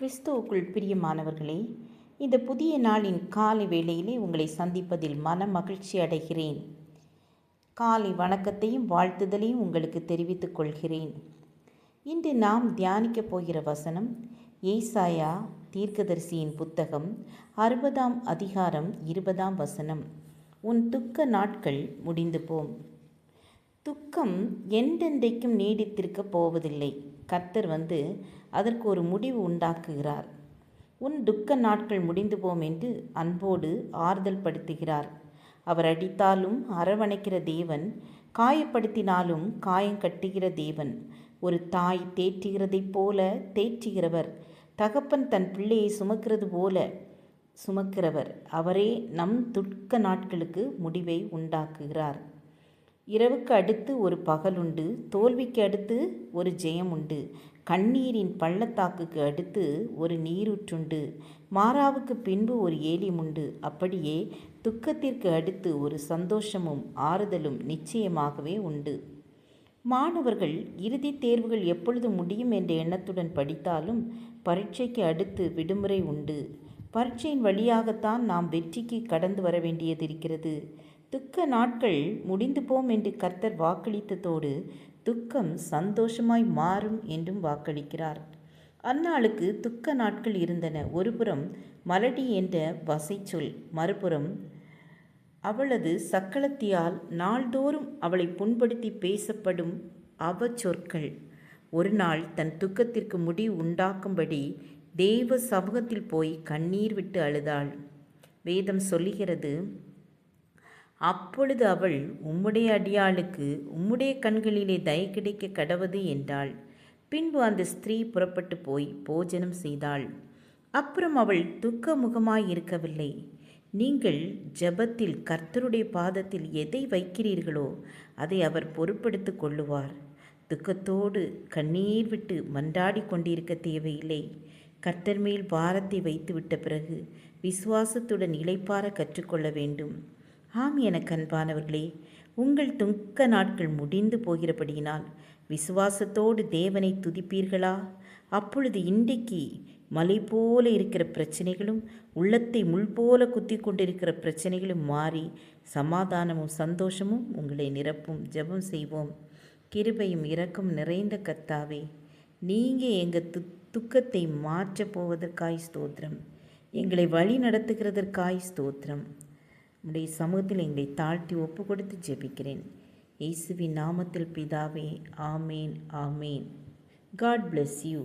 கிறிஸ்துவுக்குள் பிரியமானவர்களே இந்த புதிய நாளின் காலை வேளையிலே உங்களை சந்திப்பதில் மன மகிழ்ச்சி அடைகிறேன். காலை வணக்கத்தையும் வாழ்த்துதலையும் உங்களுக்கு தெரிவித்துக் கொள்கிறேன். இன்று நாம் தியானிக்கப் போகிற வசனம் ஏசாயா தீர்க்கதரிசியின் புத்தகம் அறுபதாம் அதிகாரம் இருபதாம் வசனம். உன் துக்க நாட்கள் முடிந்து போம். துக்கம் என்றென்றைக்கும் நீடித்திருக்கப் போவதில்லை. கர்த்தர் வந்து அதற்கு ஒரு முடிவு உண்டாக்குகிறார். உன் துக்க நாட்கள் முடிந்து போம் என்று அன்போடு ஆறுதல் படுத்துகிறார். அவர் அடித்தாலும் அரவணைக்கிற தேவன் காயப்படுத்தினாலும் காயம் கட்டுகிற தேவன் ஒரு தாய் தேற்றுகிறதைப் போல தேற்றுகிறவர் தகப்பன் தன் பிள்ளையை சுமக்கிறது போல சுமக்கிறவர் அவரே நம் துக்க நாட்களுக்கு முடிவை உண்டாக்குகிறார். இரவுக்கு அடுத்து ஒரு பகல் உண்டு தோல்விக்கு அடுத்து ஒரு ஜெயம் உண்டு. கண்ணீரின் பள்ளத்தாக்குக்கு அடுத்து ஒரு நீரூற்றுண்டு. மாறாவுக்கு பின்பு ஒரு ஏலியம் உண்டு. அப்படியே துக்கத்திற்கு அடுத்து ஒரு சந்தோஷமும் ஆறுதலும் நிச்சயமாகவே உண்டு. மாணவர்கள் இறுதித் தேர்வுகள் எப்பொழுது முடியும் என்ற எண்ணத்துடன் படித்தாலும் பரீட்சைக்கு அடுத்து விடுமுறை உண்டு. பரீட்சையின் வழியாகத்தான் நாம் வெற்றிக்கு கடந்து வர வேண்டியது இருக்கிறது. துக்க நாட்கள் முடிந்து போம் என்று கர்த்தர் வாக்களித்ததோடு துக்கம் சந்தோஷமாய் மாறும் என்றும் வாக்களிக்கிறார். அந்நாளுக்கு துக்க நாட்கள் இருந்தன. ஒருபுறம் மலடி என்ற வசைச்சொல் மறுபுறம் அவளது சக்களத்தியால் நாள்தோறும் அவளை புண்படுத்தி பேசப்படும் அவச்சொற்கள். ஒரு நாள் தன் துக்கத்திற்கு முடி உண்டாக்கும்படி தெய்வ சமூகத்தில் போய் கண்ணீர் விட்டு அழுதாள். வேதம் சொல்லுகிறது அப்பொழுது அவள் உம்முடைய அடியாளுக்கு உம்முடைய கண்களிலே தய கிடைக்க கடவது என்றாள். பின்பு அந்த ஸ்திரீ புறப்பட்டு போய் போஜனம் செய்தாள். அப்புறம் அவள் துக்க முகமாய் இருக்கவில்லை. நீங்கள் ஜபத்தில் கர்த்தருடைய பாதத்தில் எதை வைக்கிறீர்களோ அதை அவர் பொறுப்படுத்து கொள்ளுவார். துக்கத்தோடு கண்ணீர் விட்டு மன்றாடி கொண்டிருக்க தேவையில்லை. கர்த்தர் மேல் பாரத்தை வைத்துவிட்ட பிறகு விசுவாசத்துடன் இளைப்பார கற்றுக்கொள்ள வேண்டும். ஆம் என அன்பானவர்களே உங்கள் துக்க நாட்கள் முடிந்து போகிறபடியினால் விசுவாசத்தோடு தேவனை துதிப்பீர்களா? அப்பொழுது இன்றைக்கு மலை போல இருக்கிற பிரச்சனைகளும் உள்ளத்தை முள் போல குத்தி கொண்டிருக்கிற பிரச்சனைகளும் மாறி சமாதானமும் சந்தோஷமும் உங்களை நிரப்பும் ஜெபம் செய்வோம். கிருபையும் இரக்கம் நிறைந்த கத்தாவே நீங்கள் எங்கள் து துக்கத்தை மாற்றப் போவதற்காய் ஸ்தோத்திரம். எங்களை வழி நடத்துகிறதற்காய் ஸ்தோத்திரம். உடைய சமூகத்தில் எங்களை தாழ்த்தி ஒப்பு கொடுத்து ஜெபிக்கிறேன். இயேசுவின் நாமத்தில் பிதாவே ஆமேன் ஆமேன். God bless you